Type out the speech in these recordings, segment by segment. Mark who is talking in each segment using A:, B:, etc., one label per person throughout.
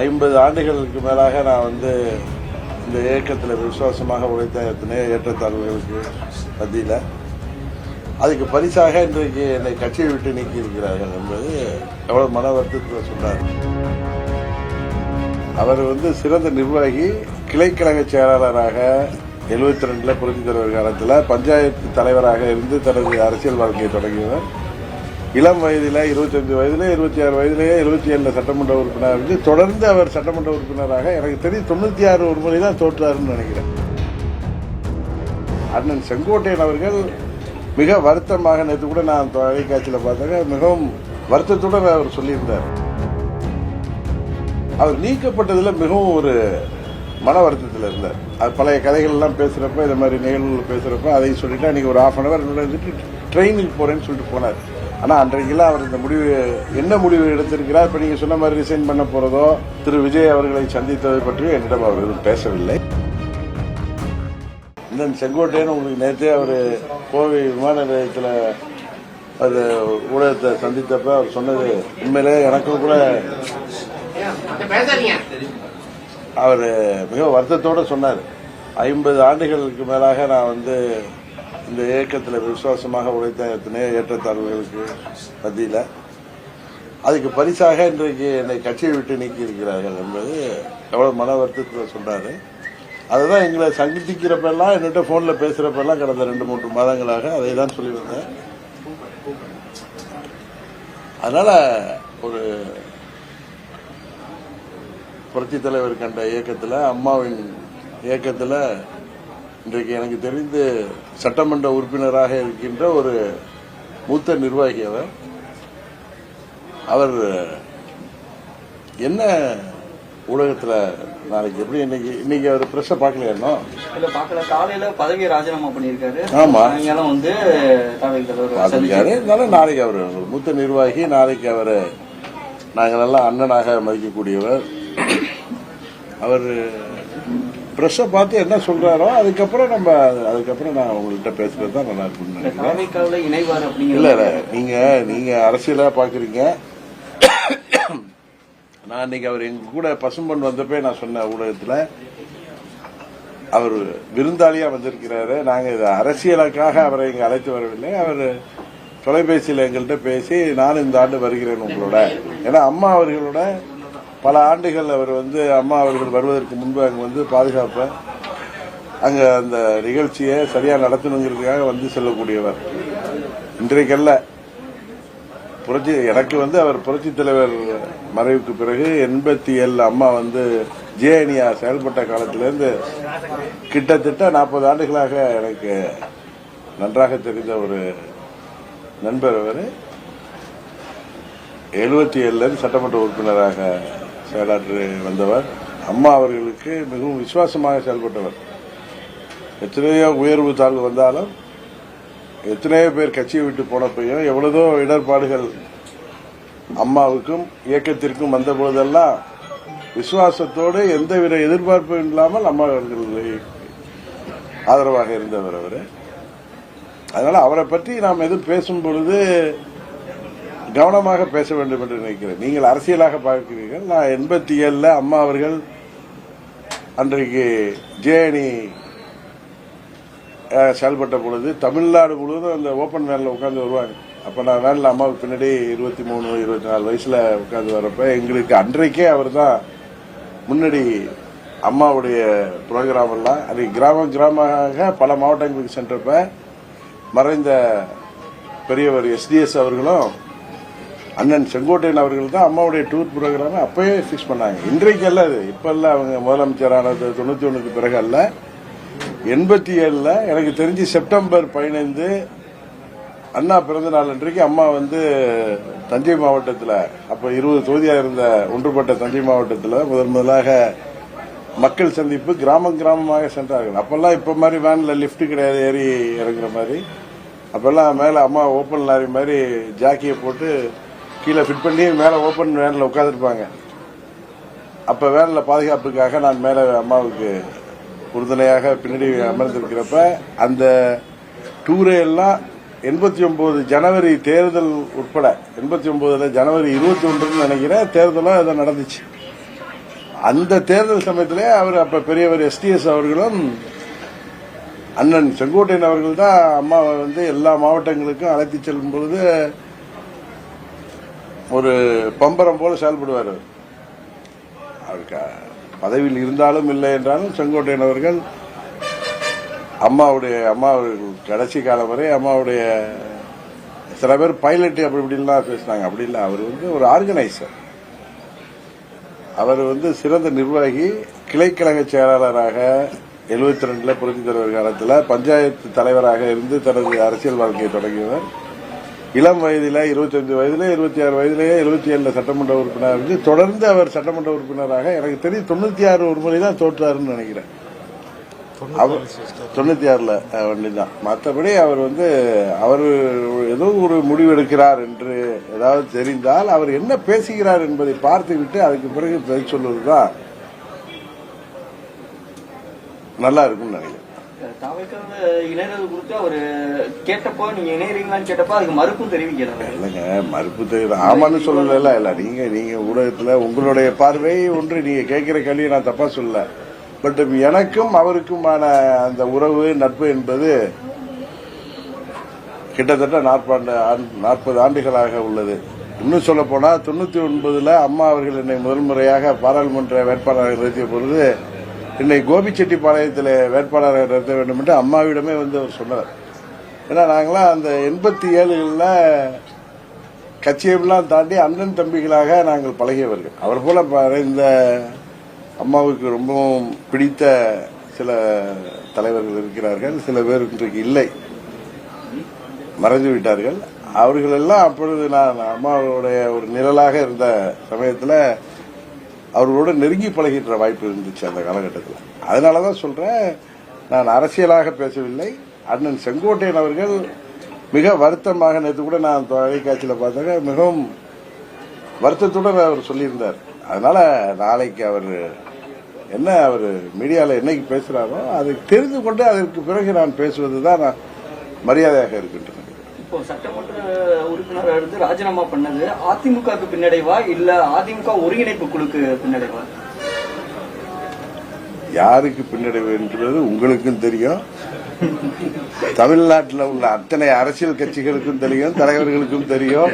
A: ஐம்பது ஆண்டுகளுக்கு மேலாக நான் வந்து இந்த இயக்கத்தில் விசுவாசமாக உழைத்த எத்தனையோ ஏற்றத்தாழ்வுகளுக்கு மத்தியில் அதுக்கு பரிசாக இன்றைக்கு என்னை கட்சியை விட்டு நீக்கி இருக்கிறார்கள் என்பது எவ்வளவு மன வருத்தத்தில் சொன்னார். அவர் வந்து சிறந்த நிர்வாகி கிளைக்கழக செயலாளராக எழுபத்தி ரெண்டில் புரட்சி தலைவர் காலத்தில் பஞ்சாயத்து தலைவராக இருந்து தனது அரசியல் வாழ்க்கையை தொடங்கியவர். இளம் வயதில் இருபத்தஞ்சு வயதில் இருபத்தி ஆறு வயதிலேயே எழுபத்தி ஏழில் சட்டமன்ற உறுப்பினர் இருந்து தொடர்ந்து அவர் சட்டமன்ற உறுப்பினராக எனக்கு தெரியும் தொண்ணூற்றி ஆறு ஒரு முறை தான் தோற்றாருன்னு நினைக்கிறேன். அண்ணன் செங்கோட்டையன் அவர்கள் மிக வருத்தமாக நேற்று கூட நான் தொலைக்காட்சியில் பார்த்தாங்க மிகவும் வருத்தத்துடன் அவர் சொல்லியிருந்தார். அவர் நீக்கப்பட்டதில் மிகவும் ஒரு மன வருத்தத்தில் இருந்தார். அது பழைய கதைகள்லாம் பேசுகிறப்ப இந்த மாதிரி நிகழ்வுகள் பேசுகிறப்ப அதை சொல்லிட்டு அன்றைக்கி ஒரு ஆஃப் அன் அவர் இருந்துட்டு ட்ரெயினுக்கு போகிறேன்னு சொல்லிட்டு போனார். ஆனால் அன்றைக்கெல்லாம் அவர் இந்த முடிவு என்ன முடிவு எடுத்திருக்கிறார் இப்போ நீங்கள் சொன்ன மாதிரி ரிசைன் பண்ண போகிறதோ திரு விஜய் அவர்களை சந்தித்ததை பற்றியும் என்னிடம் அவர் எதுவும் பேசவில்லை. இந்த செங்கோட்டையன் உங்களுக்கு நேற்றே அவர் கோவை விமான நிலையத்தில் அது ஊடகத்தை சந்தித்தப்ப அவர் சொன்னது உண்மையிலே எனக்கும் கூட அவர் மிக வருத்தத்தோடு சொன்னார். ஐம்பது ஆண்டுகளுக்கு மேலாக நான் வந்து இந்த இயக்கத்தில் விசுவாசமாக உழைத்த எத்தனையோ ஏற்றத்தாழ்வுகளுக்கு மத்தியில் அதுக்கு பரிசாக இன்றைக்கு என்னை கட்சியை விட்டு நீக்கி இருக்கிறார்கள் என்பது எவ்வளவு மன வருத்தத்தில் சொன்னார் அதுதான் எங்களை சந்திக்கிறப்பெல்லாம் என்கிட்ட ஃபோனில் பேசுகிறப்பெல்லாம் கடந்த ரெண்டு மூன்று மாதங்களாக அதை தான் சொல்லி வந்தேன். அதனால் ஒரு புரட்சி தலைவர் கண்ட இயக்கத்தில் அம்மாவின் இயக்கத்தில் இன்றைக்கு எனக்கு தெரிந்து சட்டமன்ற உறுப்பினராக இருக்கின்ற ஒரு மூத்த நிர்வாகி அவர். அவர் என்ன ஊடகத்தில் நாளைக்கு எப்படி இன்னைக்கு இன்னைக்கு அவர் ப்ரெஸ்ஸை பார்க்கலையா இன்னும்?
B: இல்ல பாக்கல காலையில பதவியை ராஜினாமா பண்ணியிருக்காரு.
A: ஆமா.
B: சாயங்காலம் வந்து
A: பார்த்துருக்காரு இருந்தாலும் நாளைக்கு அவர் மூத்த நிர்வாகி நாளைக்கு அவர் நாங்கள் எல்லாம் அண்ணனாக மதிக்கக்கூடியவர். அவர் ப்ரெஸ்ஸை பார்த்து என்ன சொல்றாரோ அதுக்கப்புறம் நம்ம அதுக்கப்புறம் நான் உங்கள்கிட்ட பேசுறது தான் நல்லா இருக்கும்னு நினைக்கிறேன்.
B: இணைவார்
A: இல்ல
B: அப்படிங்கிற
A: இல்ல நீங்க நீங்க அரசியலா பாக்குறீங்க. நான் இன்னைக்கு அவர் எங்க கூட பசும்பொன் வந்தப்பே நான் சொன்ன ஊடகத்துல அவர் விருந்தாளியா வந்திருக்கிறாரு. நாங்க இது அரசியலுக்காக அவரை இங்க அழைத்து வரவில்லை. அவர் தொலைபேசியில் எங்கள்கிட்ட பேசி நான் இந்த ஆண்டு வருகிறேன் உங்களோட. ஏன்னா அம்மா அவர்களோட பல ஆண்டுகள் அவர் வந்து அம்மா அவர்கள் வருவதற்கு முன்பு அங்கே வந்து பாதுகாப்பை அங்கே அந்த நிகழ்ச்சியை சரியாக நடத்தணுங்கிறதுக்காக வந்து செல்லக்கூடியவர். இன்றைக்கல்ல புரட்சி எனக்கு வந்து அவர் புரட்சி தலைவர் மறைவுக்கு பிறகு எண்பத்தி ஏழு அம்மா வந்து ஜேஎனியா செயல்பட்ட காலத்திலிருந்து கிட்டத்தட்ட நாற்பது ஆண்டுகளாக எனக்கு நன்றாக தெரிந்த ஒரு நண்பர் அவர். எழுபத்தி ஏழுல சட்டமன்ற உறுப்பினராக செயலாற்றி வந்தவர். அம்மா அவர்களுக்கு மிகவும் விசுவாசமாக செயல்பட்டவர். எத்தனையோ உயர்வு தாழ்வு வந்தாலும் எத்தனையோ பேர் கட்சியை விட்டு போனப்பையும் எவ்வளதோ இடர்பாடுகள் அம்மாவுக்கும் இயக்கத்திற்கும் வந்த பொழுதெல்லாம் விசுவாசத்தோடு எந்தவித எதிர்பார்ப்பும் இல்லாமல் அம்மா அவர்களை ஆதரவாக இருந்தவர் அவர். அதனால் அவரை பற்றி நாம் எதுவும் பேசும் பொழுது கவனமாக பேச வேண்டும் என்று நினைக்கிறேன். நீங்கள் அரசியலாக பார்க்கிறீர்கள். நான் எண்பத்தி ஏழில் அம்மா அவர்கள் அன்றைக்கு ஜேஎனி செயல்பட்ட பொழுது தமிழ்நாடு முழுவதும் அந்த ஓப்பன் வேனில் உட்காந்து வருவாங்க. அப்போ நான் வேனில் அம்மாவுக்கு பின்னாடி இருபத்தி மூணு இருபத்தி நாலு வயசில் உட்காந்து வரப்ப எங்களுக்கு அன்றைக்கே அவர் தான் முன்னாடி அம்மாவுடைய ப்ரோக்ராம் எல்லாம் அன்றைக்கு கிராமம் கிராமமாக பல மாவட்டங்களுக்கு சென்றப்ப மறைந்த பெரியவர் எஸ்டிஎஸ் அவர்களும் அண்ணன் செங்கோட்டையன் அவர்கள் தான் அம்மாவுடைய டூர் ப்ரோக்ராம் அப்பயே ஃபிக்ஸ் பண்ணாங்க. இன்றைக்கு அல்ல அது. இப்ப அல்ல அவங்க முதலமைச்சரானது தொண்ணூத்தி ஒண்ணுக்கு பிறகு அல்ல. எண்பத்தி ஏழுல எனக்கு தெரிஞ்சு செப்டம்பர் பதினைந்து அண்ணா பிறந்த நாள் அன்றைக்கு அம்மா வந்து தஞ்சை மாவட்டத்தில் அப்போ இருபது தொகுதியாக இருந்த ஒன்றுபட்ட தஞ்சை மாவட்டத்தில் முதன் முதலாக மக்கள் சந்திப்பு கிராமம் கிராமமாக சென்றார்கள். அப்போல்லாம் இப்போ மாதிரி வேனில் லிஃப்ட் கிடையாது ஏறி இறங்குற மாதிரி. அப்போல்லாம் மேலே அம்மா ஓப்பன் லாரி மாதிரி ஜாக்கியை போட்டு கீழே ஃபிட் பண்ணி மேலே ஓப்பன் வேனில் உட்காந்துருப்பாங்க அப்போ வேனில் பாதுகாப்புக்காக நான் மேலே அம்மாவுக்கு உறுதுணையாக பின்னாடி அமர்ந்திருக்கிறப்ப அந்த டூரே எல்லாம் எண்பத்தி ஒன்பது ஜனவரி தேர்தல் உட்பட எண்பத்தி ஒன்பதுல ஜனவரி இருபத்தி ஒன்றுன்னு நினைக்கிறேன் தேர்தலும் அது நடந்துச்சு. அந்த தேர்தல் சமயத்திலே அவர் அப்ப பெரியவர் எஸ்டிஎஸ் அவர்களும் அண்ணன் செங்கோட்டையன் அவர்கள் தான் அம்மாவை வந்து எல்லா மாவட்டங்களுக்கும் அழைத்து செல்லும் பொழுது ஒரு பம்பரம் போல செயல்படுவார். அவருக்கு பதவியில் இருந்தாலும் இல்லை என்றாலும் செங்கோட்டையன் அவர்கள் அம்மாவுடைய அம்மா கடைசி காலம் வரை அம்மாவுடைய சில பேர் பைலட் அப்படி இப்படின்லாம் பேசினாங்க. அப்படி இல்லை. அவர் வந்து ஒரு ஆர்கனைசர் அவர் வந்து சிறந்த நிர்வாகி கிளைக்கழக செயலாளராக எழுபத்தி ரெண்டுல புரட்சி தலைவர் காலத்தில் பஞ்சாயத்து தலைவராக இருந்து தனது அரசியல் வாழ்க்கையை தொடங்கியவர். இளம் வயதில 25 வயதில இருபத்தி ஆறு வயதிலேயே எழுபத்தி ஏழில் சட்டமன்ற உறுப்பினர் இருந்து தொடர்ந்து அவர் சட்டமன்ற உறுப்பினராக எனக்கு தெரியும் தொண்ணூத்தி ஆறு ஒரு முறை தான் தோற்றாருன்னு நினைக்கிறேன். அவர் தொண்ணூத்தி ஆறுல தான் மற்றபடி அவர் வந்து அவர் ஏதோ ஒரு முடிவு எடுக்கிறார் என்று ஏதாவது தெரிந்தால் அவர் என்ன பேசுகிறார் என்பதை பார்த்துவிட்டு அதுக்கு பிறகு பதில் சொல்வதுதான் நல்லா இருக்கும்னு நினைக்கிறேன்.
B: தாவைக்கால இணைறது குறித்து அவரு கேட்டப்போ நீங்க இணையறீங்களான்னு கேட்டப்போ அதுக்கு மறுப்பும் தெரிவிக்கிறாரு
A: இல்லைங்க மறுப்பு தெரியல. ஆமான்னு சொல்லல இல்ல நீங்க நீங்க ஊடகத்துல உங்களுடைய பார்வை ஒன்று நீங்க கேட்கிற கேள்வியை நான் தப்பா சொல்லல. பட் எனக்கும் அவருக்குமான அந்த உறவு நட்பு என்பது கிட்டத்தட்ட நாற்பது நாற்பது ஆண்டுகளாக உள்ளது. இன்னும் சொல்ல போனா தொண்ணூத்தி ஒன்பதுல அம்மா அவர்கள் என்னை முதல் முறையாக பாராளுமன்ற வேட்பாளராக நிறுத்திய பொழுது என்னை கோபிச்செட்டிப்பாளையத்தில் வேட்பாளராக நிறுத்த வேண்டும் என்று அம்மாவிடமே வந்து அவர் சொன்னார். ஏன்னா நாங்களாம் அந்த எண்பத்தி ஏழுகளில் கட்சியெல்லாம் தாண்டி அண்ணன் தம்பிகளாக நாங்கள் பழகியவர்கள். அவர் போல இந்த அம்மாவுக்கு ரொம்பவும் பிடித்த சில தலைவர்கள் இருக்கிறார்கள். சில பேர் இன்றைக்கு இல்லை. மறைந்து விட்டார்கள். அவர்களெல்லாம் அப்பொழுது நான் அம்மாவுடைய ஒரு நிழலாக இருந்த சமயத்தில் அவர்களோட நெருங்கி பழகின்ற வாய்ப்பு இருந்துச்சு அந்த காலகட்டத்தில். அதனால தான் சொல்றேன் நான் அரசியலாக பேசவில்லை. அண்ணன் செங்கோட்டையன் அவர்கள் மிக வருத்தமாக நேற்று கூட நான் தொலைக்காட்சியில் பார்த்தாங்க மிகவும் வருத்தத்துடன் அவர் சொல்லியிருந்தார். அதனால நாளைக்கு அவர் என்ன அவர் மீடியாவில் என்னைக்கு பேசுகிறாரோ அதை தெரிந்து கொண்டு அதற்கு பிறகு நான் பேசுவது தான் நான் மரியாதையாக இருக்கின்றேன்
B: இப்போ சட்டமன்ற உறுப்பினராக இருந்து ராஜினாமா பண்ணது அதிமுகவுக்கு பின்னடைவா இல்ல அதிமுக ஒருங்கிணைப்பு குழுக்கு பின்னடைவா?
A: யாருக்கு பின்னடைவு என்றது உங்களுக்கும் தெரியும். தமிழ்நாட்டில் உள்ள அத்தனை அரசியல் கட்சிகளுக்கும் தெரியும் தலைவர்களுக்கும் தெரியும்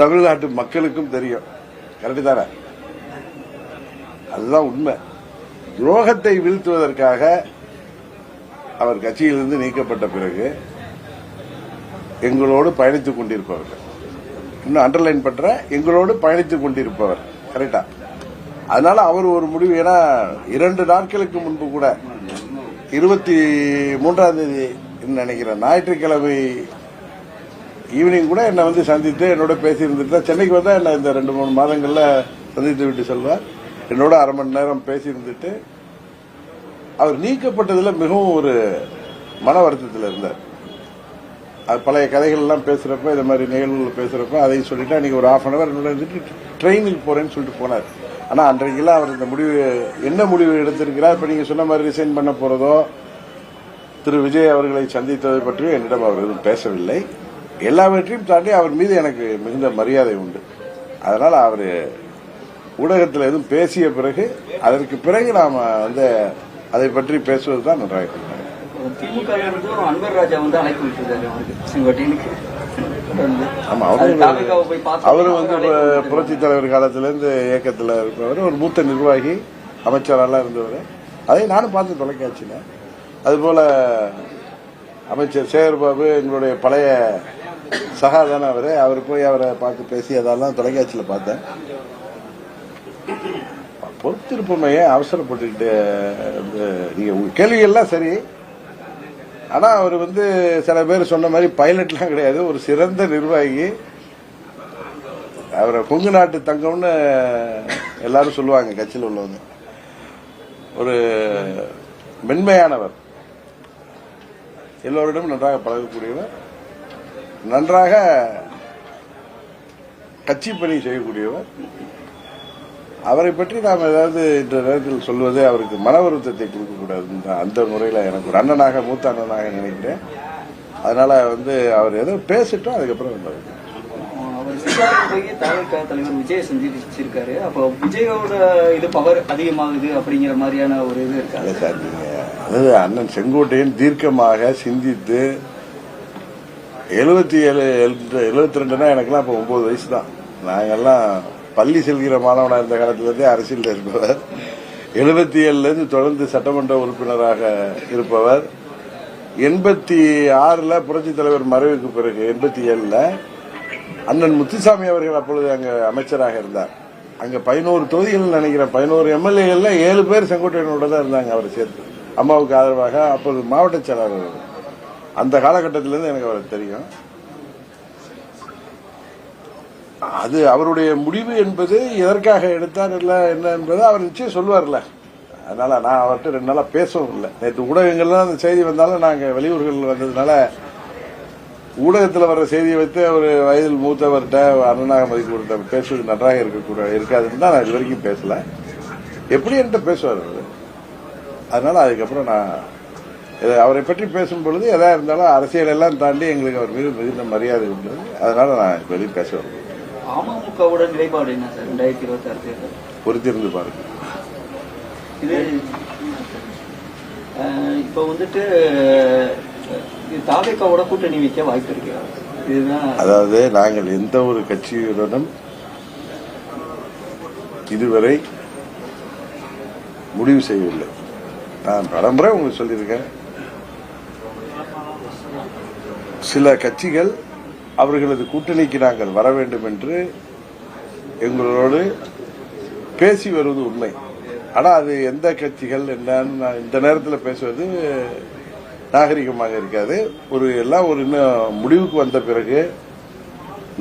A: தமிழ்நாட்டு மக்களுக்கும் தெரியும். கரெக்டு தானே? அதுதான் உண்மை. துரோகத்தை வீழ்த்துவதற்காக அவர் கட்சியிலிருந்து நீக்கப்பட்ட பிறகு எங்களோடு பயணித்துக் கொண்டிருப்பவர்கள். இன்னும் அண்டர்லைன் பண்ற எங்களோடு பயணித்துக் கொண்டிருப்பவர். கரெக்டா அதனால அவர் ஒரு முடிவு ஏன்னா இரண்டு நாட்களுக்கு முன்பு கூட இருபத்தி மூன்றாம் தேதி நினைக்கிறேன் ஞாயிற்றுக்கிழமை ஈவினிங் கூட என்னை வந்து சந்தித்து என்னோட பேசியிருந்துட்டு தான் சென்னைக்கு வந்தால் என்ன இந்த ரெண்டு மூணு மாதங்களில் சந்தித்து விட்டு செல்வார். என்னோட அரை மணி நேரம் பேசியிருந்துட்டு அவர் நீக்கப்பட்டதில் மிகவும் ஒரு மன வருத்தத்தில் இருந்தார். அது பழைய கதைகள்லாம் பேசுகிறப்ப இந்த மாதிரி நிகழ்வுகள் பேசுகிறப்ப அதையும் சொல்லிட்டு அன்றைக்கி ஒரு ஆஃப் அன் அவர் என்னோட இருந்துட்டு ட்ரெயினுக்கு போகிறேன்னு சொல்லிட்டு போனார். ஆனால் அன்றைக்கெல்லாம் அவர் இந்த முடிவு என்ன முடிவு எடுத்திருக்கிறார்? இப்போ நீங்கள் சொன்ன மாதிரி ரிசைன் பண்ண போகிறதோ திரு விஜய் அவர்களை சந்தித்ததை பற்றியும் என்னிடம் அவர் எதுவும் பேசவில்லை. எல்லாவற்றையும் தாண்டி அவர் மீது எனக்கு மிகுந்த மரியாதை உண்டு. அதனால் அவர் ஊடகத்தில் எதுவும் பேசிய பிறகு அதற்கு பிறகு நாம் வந்து அதை பற்றி பேசுவது தான் நன்றாக இருக்கிறேன்
B: திமுக இருந்து அன்வர் ராஜா வந்து அழைப்பு விட்டுருக்காரு அவருக்கு. செங்கோட்டையனுக்கு
A: அவரு வந்து. புரட்சி தலைவர் காலத்திலிருந்து இயக்கத்தில் இருப்பவர் ஒரு மூத்த நிர்வாகி அமைச்சரெல்லாம் இருந்தவர். அதை நானும் பார்த்து தொலைக்காட்சியில். அதுபோல அமைச்சர் சேகர்பாபு எங்களுடைய பழைய சகா தானே அவரு அவர் போய் அவரை பார்த்து பேசி அதெல்லாம் தொலைக்காட்சியில் பார்த்தேன். பொறுத்திருப்போமே அவசரப்பட்டுக்கிட்டு வந்து நீங்க உங்க கேள்விகள்லாம் சரி. ஆனா அவர் வந்து சில பேர் சொன்ன மாதிரி பைலட்லாம் கிடையாது. ஒரு சிறந்த நிர்வாகி. அவரை கொங்கு நாட்டு தங்கம்னு எல்லாரும் சொல்லுவாங்க கட்சியில் உள்ளவங்க. ஒரு மென்மையானவர். எல்லோரிடமும் நன்றாக பழகக்கூடியவர். நன்றாக கட்சி பணி செய்யக்கூடியவர். அவரை பற்றி நாம் ஏதாவது இந்த நேரத்தில் சொல்வது அவருக்கு மன வருத்தத்தை கொடுக்கக்கூடாது அந்த முறையில் எனக்கு ஒரு அண்ணனாக மூத்த அண்ணனாக நினைக்கிறேன். அதனால வந்து அவர் ஏதோ பேசிட்டோம் அதுக்கப்புறம்
B: தாலுகா தலைவர் விஜய் சந்திச்சிருக்காரு. அப்போ விஜயோட இது பவர் அதிகமாகுது அப்படிங்கிற மாதிரியான ஒரு இது இருக்காது
A: சார் அதாவது அண்ணன் செங்கோட்டையன் தீர்க்கமாக சிந்தித்து எழுபத்தி ஏழு எழுபத்தி ரெண்டுனா எனக்கெல்லாம் இப்போ ஒன்பது வயசு தான். நாங்கெல்லாம் பள்ளி செல்கிற மாணவனாக இருந்த காலத்திலிருந்தே அரசியல் இருப்பவர். எழுபத்தி ஏழுலேருந்து தொடர்ந்து சட்டமன்ற உறுப்பினராக இருப்பவர். எண்பத்தி ஆறில் புரட்சித் தலைவர் மறைவுக்கு பிறகு எண்பத்தி ஏழில் அண்ணன் முத்துசாமி அவர்கள் அப்பொழுது அங்கே அமைச்சராக இருந்தார். அங்கே பதினோரு தொகுதிகள் நினைக்கிறேன். பதினோரு எம்எல்ஏகளில் ஏழு பேர் செங்கோட்டையனோட தான் இருந்தாங்க அவரை சேர்த்து. அம்மாவுக்கு ஆதரவாக அப்போது மாவட்ட செயலாளர் அந்த காலகட்டத்திலேருந்து எனக்கு அவரை தெரியும். அது அவருடைய முடிவு என்பது எதற்காக எடுத்தார் இல்ல என்ன என்பது அவர் நிச்சயம் சொல்லுவார்ல. அதனால நான் அவர்கிட்ட ரெண்டு நாளா பேசவும் இல்லை. நேற்று ஊடகங்கள்லாம் அந்த செய்தி வந்தாலும் நாங்க வெளியூர்கள் வந்ததுனால ஊடகத்தில் வர்ற செய்தியை வைத்து அவர் வயதில் மூத்தவர்கிட்ட அண்ணனாக மதிக்கவர்கிட்ட பேசுவது நன்றாக இருக்கக்கூட இருக்காதுன்னு தான் நான் இது வரைக்கும் பேசல. எப்படி என்கிட்ட பேசுவார் அவர்? அதனால அதுக்கப்புறம் நான் அவரை பற்றி பேசும் பொழுது எதா இருந்தாலும் அரசியல் எல்லாம் தாண்டி எங்களுக்கு அவர் மீது மிகுந்த மரியாதை உண்டு. அதனால நான் வெளியே பேச வரேன்
B: அமமுகவோட நிலைப்பாடு என்ன சார்? ரெண்டாயிரத்தி இருபத்தி ஆறு தேர்தல்
A: பொறுத்திருந்து பாருங்க.
B: இது இப்போ வந்துட்டு தாவேக்காவோட கூட்டணி வைக்க வாய்ப்பு இருக்கு? இதுதான்
A: அதாவது நாங்கள் எந்த ஒரு கட்சியுடனும் இதுவரை முடிவு செய்யவில்லை. நான் பலமுறை உங்களுக்கு சொல்லியிருக்கேன். சில கட்சிகள் அவர்களது கூட்டணிக்கு நாங்கள் வர வேண்டும் என்று எங்களோடு பேசி வருவது உண்மை. ஆனால் அது எந்த கட்சிகள் என்னன்னு நான் இந்த நேரத்தில் பேசுவது நாகரிகமாக இருக்காது. ஒரு எல்லாம் ஒரு இன்னும் முடிவுக்கு வந்த பிறகு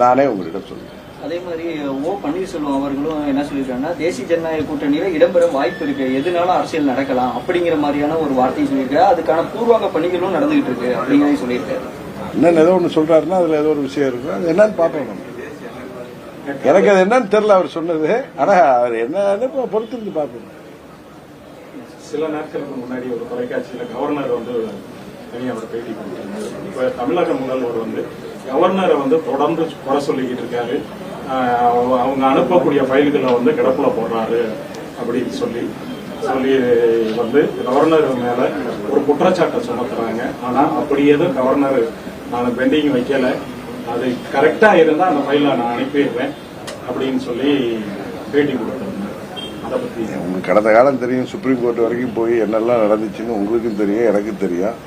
A: நானே உங்களிடம் சொல்றேன்.
B: அதே மாதிரி ஓ பன்னீர்செல்வம் அவர்களும் என்ன சொல்லியிருக்காங்கன்னா தேசிய ஜனநாயக கூட்டணியில இடம்பெற வாய்ப்பு இருக்கு. எதுனாலும் அரசியல் நடக்கலாம் அப்படிங்கிற மாதிரியான ஒரு வார்த்தையை சொல்லியிருக்காரு. அதுக்கான பூர்வாங்க பணிகளும் நடந்துகிட்டு இருக்கு அப்படிங்கிறதையும் சொல்லியிருக்காரு.
A: என்னன்னு ஏதோ ஒன்று சொல்றாருன்னா அதுல ஏதோ ஒரு விஷயம் இருக்கும். அது என்னன்னு பார்ப்போம் நம்ம. எனக்கு அது என்னன்னு தெரியல அவர் சொன்னது. ஆனா அவர் என்னன்னு இப்போ பொறுத்திருந்து பார்ப்போம்.
C: சில நாட்களுக்கு முன்னாடி ஒரு தொலைக்காட்சியில கவர்னர் வந்து தனியாக பேட்டி கொடுத்தாங்க இப்ப தமிழக முதல்வர் வந்து கவர்னரை வந்து தொடர்ந்து குறை சொல்லிக்கிட்டு இருக்காரு. அவங்க- அவங்க அனுப்பக்கூடிய ஃபைல்களை வந்து கிடப்புல போடுறாரு அப்படின்னு சொல்லி சொல்லி வந்து கவர்னர் மேல ஒரு குற்றச்சாட்டை சுமத்துறாங்க. ஆனா அப்படி எதுவும் கவர்னர் நான் பெண்டிங் வைக்கல. அது கரெக்டா இருந்தா அந்த ஃபைல நான் அனுப்பிடுவேன் அப்படின்னு சொல்லி பேட்டி கொடுத்துருந்தேன் அதை பத்தி
A: கடந்த காலம் தெரியும் சுப்ரீம் கோர்ட் வரைக்கும் போய் என்னெல்லாம் நடந்துச்சுன்னு உங்களுக்கும் தெரியும் எனக்கும் தெரியும்.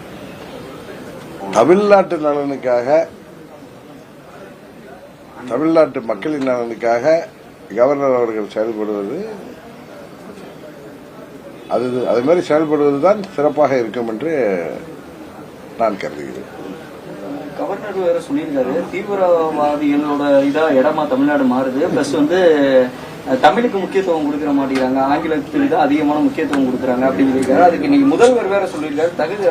A: தமிழ்நாட்டு நலனுக்காக தமிழ்நாட்டு மக்களின் நலனுக்காக கவர்னர் அவர்கள் செயல்படுவது அது அது மாதிரி செயல்படுவது தான் சிறப்பாக இருக்கும் என்று நான் கருதுகிறேன்.
B: கவர்னர் வேற சொல்லியிருக்காரு. தீவிரவாதிகளோட இதா இடமா தமிழ்நாடு மாறுது. பிளஸ் வந்து தமிழுக்கு முக்கியத்துவம் கொடுக்கற மாட்டேங்கிறாங்க. ஆங்கிலத்துக்கு தான் அதிகமான முக்கியத்துவம் கொடுக்குறாங்க அப்படின்னு சொல்லியிருக்காரு. அதுக்கு இன்னைக்கு முதல்வர் வேற சொல்லியிருக்காரு. தகுதி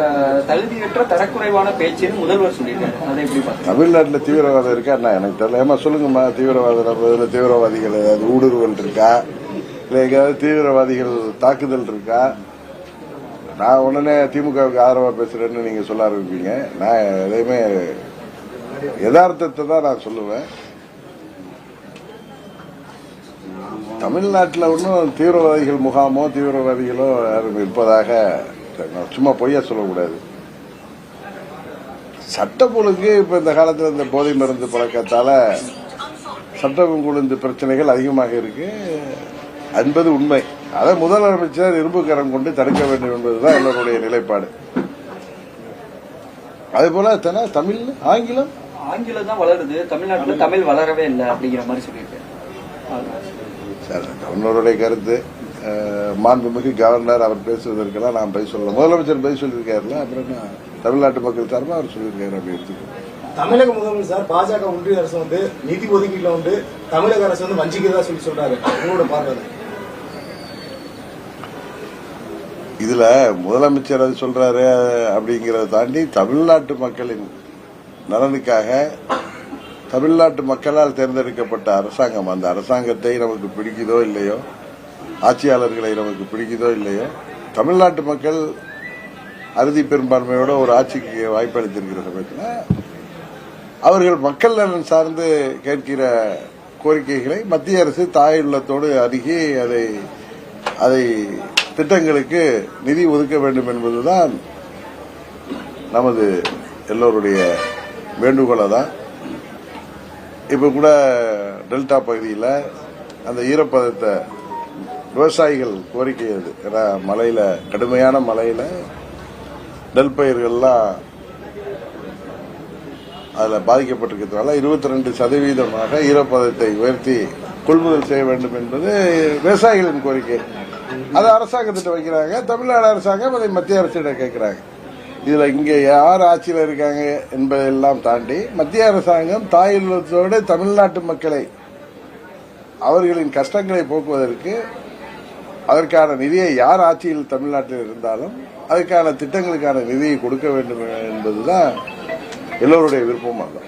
B: தகுதியற்ற தரக்குறைவான பேச்சுன்னு முதல்வர் சொல்லியிருக்காரு. அதை எப்படி பாத்தீங்க
A: தமிழ்நாட்டில் தீவிரவாதம் இருக்கா? என்ன எனக்கு தெரியல. ஏமா சொல்லுங்கம்மா. தீவிரவாதம் தீவிரவாதிகள் ஏதாவது ஊடுருவல் இருக்கா? இல்லை எங்கேயாவது தீவிரவாதிகள் தாக்குதல் இருக்கா? நான் உடனே திமுகவுக்கு ஆதரவாக பேசுறேன்னு நீங்க சொல்ல ஆரம்பிப்பீங்க. நான் எதையுமே யதார்த்தத்தை தான் நான் சொல்லுவேன். தமிழ்நாட்டில் ஒன்றும் தீவிரவாதிகள் முகாமோ தீவிரவாதிகளோ யாரும் இருப்பதாக நான் சும்மா பொய்யா சொல்லக்கூடாது. சட்டம் ஒழுங்கு இப்ப இந்த காலத்தில் இந்த போதை மருந்து பழக்கத்தால சட்டம் குழுந்து பிரச்சனைகள் அதிகமாக இருக்கு. என்பது உண்மை. அதை முதலமைச்சர் இரும்புக்கரம் கொண்டு தடுக்க வேண்டும் என்பதுதான் என்னுடைய நிலைப்பாடு. அதே போல தன தமிழ் ஆங்கிலம்
B: ஆங்கிலம் தான் வளருது தமிழ்நாட்டுல தமிழ் வளரவே இல்லை அப்படிங்கிற மாதிரி சொல்லியிருக்காரு. அவ்வளவுதான்.
A: சார் கவர்னருடைய கருத்து மாண்புமிகு கவர்னர் அவர் பேசுவதற்கெல்லாம் நான் பதில் சொல்லல. முதலமைச்சர் பதில் சொல்லியிருக்காருல அப்புறம் என்ன? தமிழ்நாட்டு மக்கள் சார்பாக அவர் சொல்லியிருக்காரு அப்படி எடுத்துக்கோ
D: தமிழக முதல்வர் சார் பாஜக ஒன்றிய அரசு வந்து நிதி ஒதுக்கீட்டுல வந்து தமிழக அரசு வந்து வஞ்சிக்கிறதா சொல்லி சொல்றாரு. உங்களோட பார்வை
A: இதுல முதலமைச்சர் அது சொல்றாரு அப்படிங்கறத தாண்டி தமிழ்நாட்டு மக்களின் நலனுக்காக தமிழ்நாட்டு மக்களால் தேர்ந்தெடுக்கப்பட்ட அரசாங்கம். அந்த அரசாங்கத்தை நமக்கு பிடிக்குதோ இல்லையோ ஆட்சியாளர்களை நமக்கு பிடிக்குதோ இல்லையோ தமிழ்நாட்டு மக்கள் அறுதி பெரும்பான்மையோட ஒரு ஆட்சிக்கு வாய்ப்பு அளித்திருக்கிற சமயத்தில் அவர்கள் மக்கள் நலன் சார்ந்து கேட்கிற கோரிக்கைகளை மத்திய அரசு தாய் உள்ளத்தோடு அருகே அதை அதை திட்டங்களுக்கு நிதி ஒதுக்க வேண்டும் என்பதுதான் நமது எல்லோருடைய வேண்டுகோளை தான் இப்போ கூட டெல்டா பகுதியில் அந்த ஈரப்பதத்தை விவசாயிகள் கோரிக்கை அது. ஏன்னா மலையில் கடுமையான மலையில் நெல் பயிர்கள்லாம் அதில் பாதிக்கப்பட்டிருக்கிறதுனால இருபத்தி ரெண்டு சதவீதமாக ஈரப்பதத்தை உயர்த்தி கொள்முதல் செய்ய வேண்டும் என்பது விவசாயிகளின் கோரிக்கை. அதை அரசாங்கத்திட்ட வைக்கிறாங்க தமிழ்நாடு அரசாங்கம் அதை மத்திய அரசிடம் கேட்கிறாங்க. இதில் இங்கே யார் ஆட்சியில் இருக்காங்க என்பதெல்லாம் தாண்டி மத்திய அரசாங்கம் தாயுள்ளத்தோடு தமிழ்நாட்டு மக்களை அவர்களின் கஷ்டங்களை போக்குவதற்கு அதற்கான நிதியை யார் ஆட்சியில் தமிழ்நாட்டில் இருந்தாலும் அதுக்கான திட்டங்களுக்கான நிதியை கொடுக்க வேண்டும் என்பதுதான் எல்லோருடைய விருப்பமாக